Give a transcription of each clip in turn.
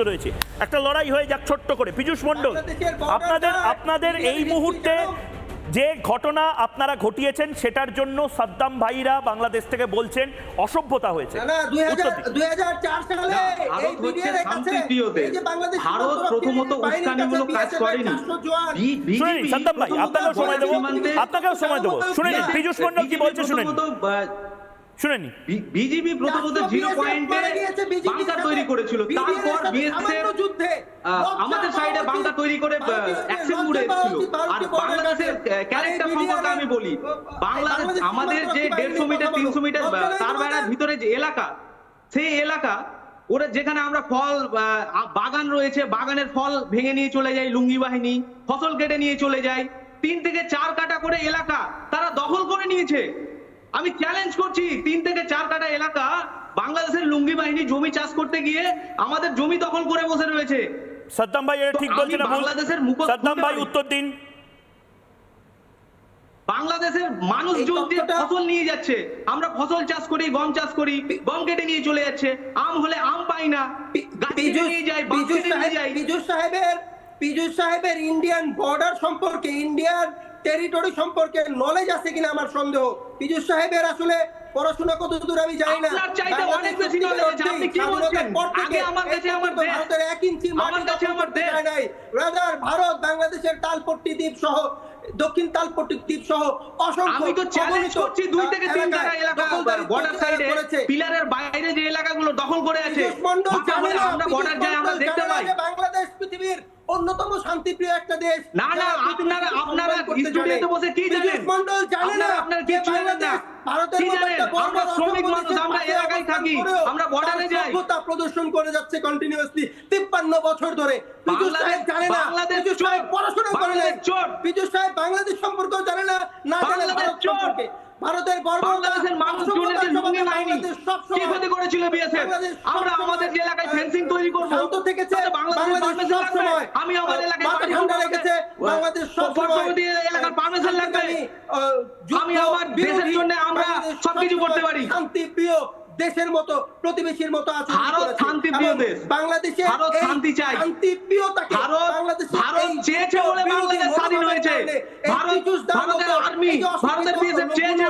রয়েছে একটা লড়াই হয়ে যাক ছোট্ট করে পীযূষ মণ্ডল আপনাদের আপনাদের এই মুহূর্তে যে ঘটনা আপনারা ঘটিয়েছেন সেটার জন্য সাদ্দাম ভাইরা বাংলাদেশ থেকে বলছেন অসভ্যতা হয়েছে না, না, দুই হাজার- উত্তর দিন। দুই হাজার চার সালে না, এই ভারত হচ্ছে BDR এর কাছে, শান্তিপ্রিয় দেশ। এই যে বাংলাদেশ ভারত সীমান্ত প্রথমত রক্ষী বাহিনীর কাছে উস্কানিমূলক কাজ BSF এর করেনি। 400 জওয়ান। বি- শুনে নিন সাদ্দাম ভাই আপনাকেও সময় দেবো আপনাকেও সময় দেবো শুনে নিন পীযূষ মণ্ডল কি বলছে শুনে শুনে বিজেপি প্রথমত জিরো পয়েন্টে বাংকার তৈরি করেছিল। তারপর বিএসএফ যুদ্ধে আমাদের সাইডে বাংকার তৈরি করে অ্যাকশন মুড়ে এসেছিল আর বাংলাদেশের ক্যারেক্টার সম্পর্কে আমি বলি বাংলাদেশ আমাদের যে দেড়শো মিটার তিনশো মিটার তার বেড়ার ভিতরে যে এলাকা সেই এলাকা ওরা যেখানে আমরা ফল আহ, বাগান রয়েছে বাগানের ফল ভেঙে নিয়ে চলে যায় লুঙ্গি বাহিনী ফসল কেটে নিয়ে চলে যায়। তিন থেকে চার কাটা করে এলাকা তারা দখল করে নিয়েছে। আমি চ্যালেঞ্জ করছি তিন থেকে চার কাটা এলাকা বাংলাদেশের লুঙ্গি বাহিনী জমি চাষ করতে গিয়ে আমাদের জমি দখল করে বসে রয়েছে সাদ্দাম ভাই এটা ঠিক আমি বলছে না বাংলাদেশের সাদ্দাম ভাই উত্তর দিন বাংলাদেশের মানুষজন যে ফসল নিয়ে যাচ্ছে আমরা ফসল চাষ করি গম চাষ করি গম কেটে নিয়ে চলে যাচ্ছে আম হলে আম পাই না পীযূষ- সাহেবের পীযূষ সাহেবের ইন্ডিয়ান বর্ডার সম্পর্কে ইন্ডিয়ান টেরিটরি সম্পর্কে নলেজ আছে কিনা আমার সন্দেহ? পীযূষ সাহেবের আসলে পড়াশোনা কত দূর আমি জানি না। ভারতের এক ইঞ্চি রাজার ভারত বাংলাদেশের তালপট্টি দ্বীপ সহ দক্ষিণ তালপট্টি দ্বীপ সহ অসংখ্য তো চ্যালেঞ্জ করছি দুই থেকে তিন জায়গা এলাকা দখলদারিত্ব বর্ডার সাইডে পিলারের বাইরে যে এলাকাগুলো দখল করে আছে পীযূষ মণ্ডল ফাঁকা জানে হলে না, আমরা বর্ডার যাই আমরা দেখতে পাই। বাংলাদেশ পৃথিবীর অন্যতম শান্তিপ্রিয় একটা দেশ না, না, আপনারা- আপনারা স্টুডিওতে বসে কি জানেন? মণ্ডল জানে না আপনারা- জানেন না। ভারতের জানেন? আমরা শ্রমিক মানুষ, আমরা এলাকায় থাকি, আমরা বর্ডারে যাই। সভ্যতা প্রদর্শন করে যাচ্ছে কন্টিনিউয়াসলি তিপ্পান্ন বছর ধরে পীযূষ সাহেব জানে না পীযূষ সাহেব পড়াশোনা করে পীযূষ সাহেব বাংলাদেশ সম্পর্কেও জানে না না জানে ভারত সম্পর্কে ভারতের গর্ব বাংলাদেশের বাহিনী কি ক্ষতি করেছিল বিএসএফ আমরা আমাদের যে এলাকায় ফেন্সিং তৈরি করব শান্ত থেকেছে বাংলাদেশ সব সময় আমি আমার এলাকায় পারমিশন ঠান্ডা রেখেছে বাংলাদেশ সব সময় এলাকার পারমিশন লাগবে আমি আমার দেশের জন্য আমরা সবকিছু করতে পারি। শান্তি প্রিয় দেশের মতো প্রতিবেশীর মতো আচরণ ভারত করেছে। শান্তিপ্রিয় দেশ। বাংলাদেশে ভারত শান্তি চায়। শান্তি প্রিয়তাকে ভারত বাংলাদেশের ভারত এই চেয়েছে বলে বিরোধী বাংলাদেশ স্বাধীন মনোভাবের হয়েছে কারণে এই ভারত টিটুস দার ভারতের মতো যে ভারতের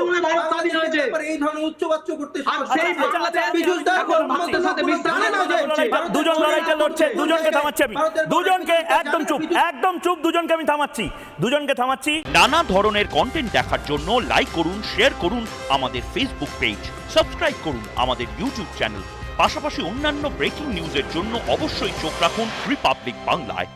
বলে ভারত স্বাধীন হয়েছে এই ধরনের উচ্চবাচ্য করতে আর সেই। বাংলাদেশ সাথে বিস্তার না দুজন লড়াইটা লড়ছে দুজনকে থামাচ্ছি আমি। দুজনকে একদম চুপ একদম চুপ দুজনকে আমি থামাচ্ছি। দুজনকে থামাচ্ছি। নানা ধরনের কন্টেন্ট দেখার জন্য লাইক করুন শেয়ার করুন আমাদের ফেসবুক পেজ সাবস্ক্রাইব করুন আমাদের ইউটিউব চ্যানেল পাশাপাশি অন্যান্য ব্রেকিং নিউজের জন্য অবশ্যই চোখ রাখুন রিপাবলিক বাংলায়